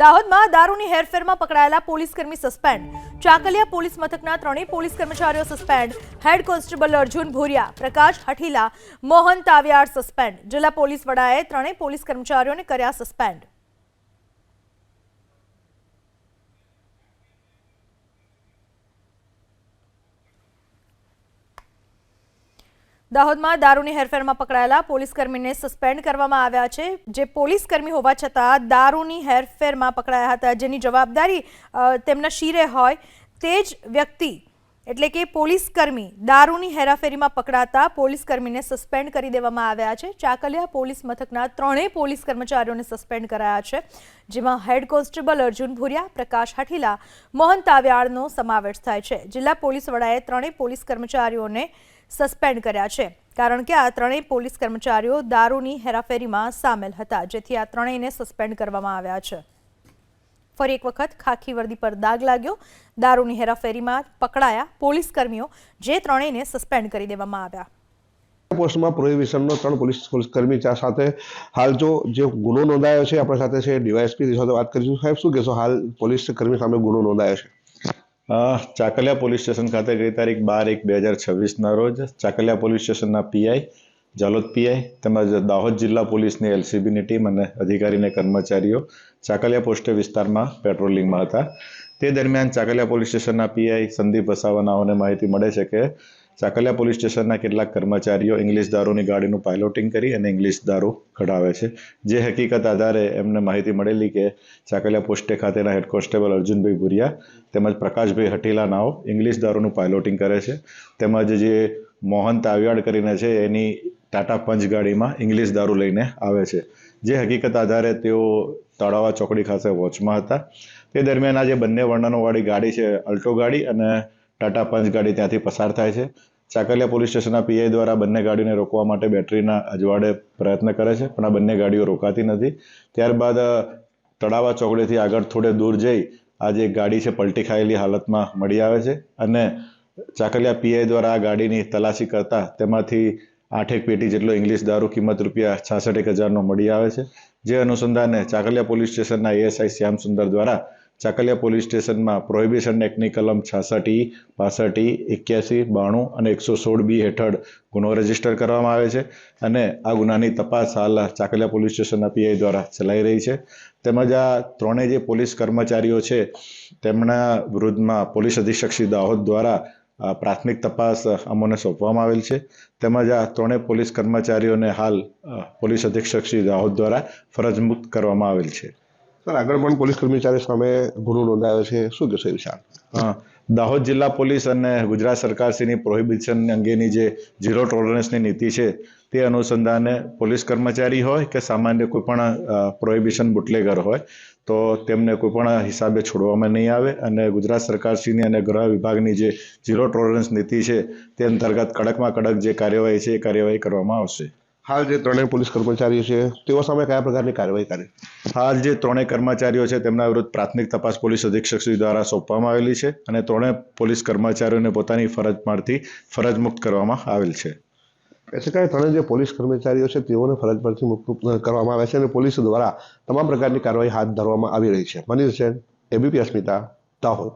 દાહોદમાં દારૂની હેરફેરમાં પકડાયેલા પોલીસકર્મી સસ્પેન્ડ. ચાકલિયા પોલીસ મથકના ત્રણેય પોલીસ કર્મચારીઓ suspend. Head constable Arjun Bhoriya, Prakash Hathila, Mohan Taviyad suspend. જિલ્લા પોલીસ વડાએ ત્રણેય પોલીસ કર્મચારીઓને કર્યા સસ્પેન્ડ. દાહોદમાં દારૂની હેરફેરમાં પકડાયેલા પોલીસકર્મીને સસ્પેન્ડ કરવામાં આવ્યા છે, જે પોલીસકર્મી હોવા છતાં દારૂની હેરફેરમાં પકડાયા હતા. જેની જવાબદારી તેમના શિરે હોય તે જ વ્યક્તિ એટલે કે પોલીસકર્મી દારૂની હેરાફેરીમાં પકડાતા પોલીસકર્મીને સસ્પેન્ડ કરી દેવામાં આવ્યા છે. ચાકલિયા પોલીસ મથકના ત્રણેય પોલીસ કર્મચારીઓને સસ્પેન્ડ કરાયા છે, જેમાં હેડ કોન્સ્ટેબલ અર્જુન ભુરિયા, પ્રકાશ હઠીલા, મોહન તાવ્યાળનો સમાવેશ થાય છે. જિલ્લા પોલીસ વડાએ ત્રણેય પોલીસ કર્મચારીઓને સસ્પેન્ડ કર્યા છે, કારણ કે આ ત્રણેય પોલીસ કર્મચારીઓ દારૂની હેરાફેરીમાં સામેલ હતા, જેથી આ ત્રણેયને સસ્પેન્ડ કરવામાં આવ્યા છે. ફરી એક વખત ખાખી વર્દી પર દાગ લાગ્યો. દારૂની હેરાફેરીમાં પકડાયા પોલીસ કર્મીઓ જે ત્રણેયને સસ્પેન્ડ કરી દેવામાં આવ્યા. પોસ્ટમાં પ્રોહિબિશનનો ત્રણ પોલીસ પોલીસ કર્મી ચા સાથે હાલ જો જે ગુનો નોંધાયો છે આપણા સાથે છે ડીવાયએસપી સાથે વાત કરીશું. સાહેબ શું કહેશો? હાલ પોલીસ કર્મી સામે ગુનો નોંધાયો છે. ચાકલિયા પોલીસ સ્ટેશન ખાતે ગઈ તારીખ બાર એક બે હજાર છવ્વીસના રોજ ચાકલિયા પોલીસ સ્ટેશનના પીઆઈ જાલોદ પીઆઈ તેમજ દાહોદ જિલ્લા પોલીસની એલસીબીની ટીમ અને અધિકારીને કર્મચારીઓ ચાકલિયા પોસ્ટે વિસ્તારમાં પેટ્રોલિંગમાં હતા. તે દરમિયાન ચાકલિયા પોલીસ સ્ટેશનના પીઆઈ સંદીપ વસાવાનાઓને માહિતી મળે છે કે ચાકલિયા પોલીસ સ્ટેશનના કેટલાક કર્મચારીઓ ઇંગ્લિશ દારૂની ગાડીનું પાયલોટિંગ કરી અને ઇંગ્લિશ દારૂ કઢાવે છે. જે હકીકત આધારે એમને માહિતી મળેલી કે ચાકલિયા પોસ્ટે ખાતેના હેડ કોન્સ્ટેબલ અર્જુનભાઈ ભુરિયા તેમજ પ્રકાશભાઈ હઠીલા નાઓ ઇંગ્લિશ દારૂનું પાયલોટિંગ કરે છે. તેમજ જે મોહન તાવિયાડ કરીને છે એની ટાટા પંચ ગાડીમાં ઇંગ્લિશ દારૂ લઈને આવે છે. જે હકીકત આધારે તેઓ તળાવા ચોકડી ખાતે વોચમાં હતા. તે દરમિયાન આ જે બંને વર્ણનોવાળી ગાડી છે, અલ્ટો ગાડી અને ટાટા પંચ ગાડી ત્યાંથી પસાર થાય છે. ચાકલિયા પોલીસ સ્ટેશનના પીઆઈ દ્વારા બંને ગાડીને રોકવા માટે બેટરીના અજવાળે પ્રયત્ન કરે છે, પણ આ બંને ગાડીઓ રોકાતી નથી. ત્યારબાદ તળાવા ચોકડીથી આગળ થોડે દૂર જઈ આ જે ગાડી છે, પલટી ખાયેલી હાલતમાં મળી આવે છે અને ચાકલિયા પીઆઈ દ્વારા આ ગાડીની તલાશી કરતા તેમાંથી આઠેક પેટી જેટલો ઇંગ્લિશ દારૂ કિંમત રૂપિયા છાસઠ એક હજારનો મળી આવે છે. જે અનુસંધાને ચાકલિયા પોલીસ સ્ટેશનના એએસઆઈ શ્યામ સુંદર દ્વારા ચાકલિયા પોલીસ સ્ટેશનમાં પ્રોહિબિશન એક્ટની કલમ છાસઠ ઈ પાસઠ ઈ એક્યાસી, બાણું અને એકસો સોળ બી હેઠળ ગુનો રજિસ્ટર કરવામાં આવે છે અને આ ગુનાની તપાસ હાલ ચાકલિયા પોલીસ સ્ટેશનના પીઆઈ દ્વારા ચલાઈ રહી છે. તેમજ આ ત્રણેય જે પોલીસ કર્મચારીઓ છે તેમના વિરુદ્ધમાં પોલીસ અધિક્ષક શ્રી દાહોદ દ્વારા પ્રાથમિક તપાસ અમોને સોંપવામાં આવેલ છે. તેમજ આ ત્રણેય પોલીસ કર્મચારીઓને હાલ પોલીસ અધિક્ષક શ્રી દાહોદ દ્વારા ફરજ મુક્ત કરવામાં આવેલ છે. સર, આગળ પણ પોલીસ કર્મચારી સામે ગુનો નોંધાયો છે. શું કહેશો એ દાહોદ જિલ્લા પોલીસ અને ગુજરાત સરકારશ્રીની પ્રોહિબિશન અંગેની જે ઝીરો ટોલરન્સની નીતિ છે, તે અનુસંધાને પોલીસ કર્મચારી હોય કે સામાન્ય કોઈપણ પ્રોહિબિશન બુટલેગર હોય, તો તેમને કોઈપણ હિસાબે છોડવામાં નહીં આવે અને ગુજરાત સરકારશ્રીની અને ગૃહ વિભાગની જે ઝીરો ટોલરન્સ નીતિ છે, તે અંતર્ગત કડકમાં કડક જે કાર્યવાહી છે, એ કાર્યવાહી કરવામાં આવશે. હાલ જે ત્રણેય પોલીસ કર્મચારીઓ છે તેઓ સામે કયા પ્રકારની કાર્યવાહી કરી? હાલ જે ત્રણેય કર્મચારીઓ છે તેમના વિરુદ્ધ પ્રાથમિક તપાસ પોલીસ અધિક્ષક શ્રી દ્વારા સોંપવામાં આવેલી છે અને ત્રણેય પોલીસ કર્મચારીઓને પોતાની ફરજમાંથી ફરજ મુક્ત કરવામાં આવેલ છે. એટલે શકાય ત્રણેય જે પોલીસ કર્મચારીઓ છે તેઓને ફરજ પરથી મુક્ત કરવામાં આવે છે અને પોલીસ દ્વારા તમામ પ્રકારની કાર્યવાહી હાથ ધરવામાં આવી રહી છે. મનીષ જૈન એબીપી અસ્મિતા દાહોદ.